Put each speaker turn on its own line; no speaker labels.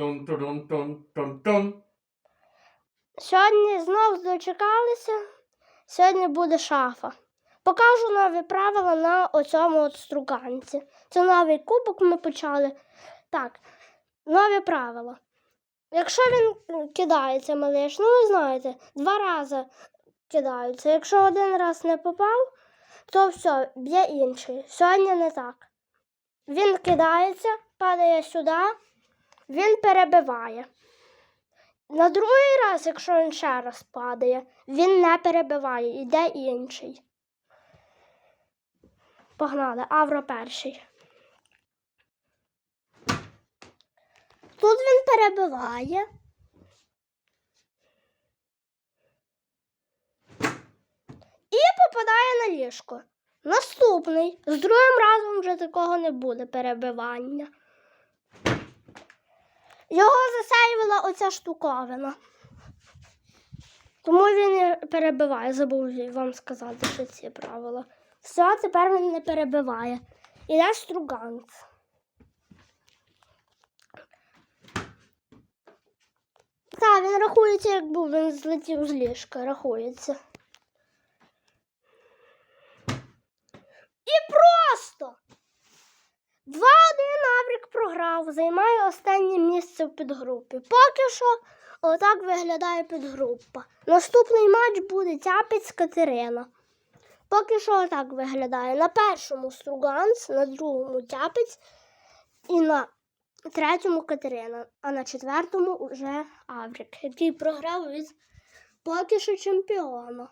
Тун тун тун тун тун.
Сьогодні знов дочекалися. Сьогодні буде шафа. Покажу нові правила на оцьому от струганці. Це новий кубок ми почали. Так, нові правила. Якщо він кидається малиш, ну ви знаєте, два рази кидаються. Якщо один раз не попав, то все, б'є інший. Сьогодні не так. Він кидається, падає сюди, він перебиває. На другий раз, якщо він ще раз падає, він не перебиває, йде інший. Погнали, Авро перший. Тут він перебиває. І попадає на ліжко. Наступний. З другим разом вже такого не буде перебивання. Його засейвила оця штуковина. Тому він і перебиває. Забув вам сказати, що ці правила. Все, тепер він не перебиває. Іде струганц. Так, він рахується, як був, він злетів з ліжка, рахується. І програв, займає останнє місце в підгрупі. Поки що отак виглядає підгрупа. Наступний матч буде Тяпець Катерина. Поки що отак виглядає. На першому Струганс, на другому Тяпець і на третьому Катерина, а на четвертому вже Аврік, який програв від поки що чемпіона.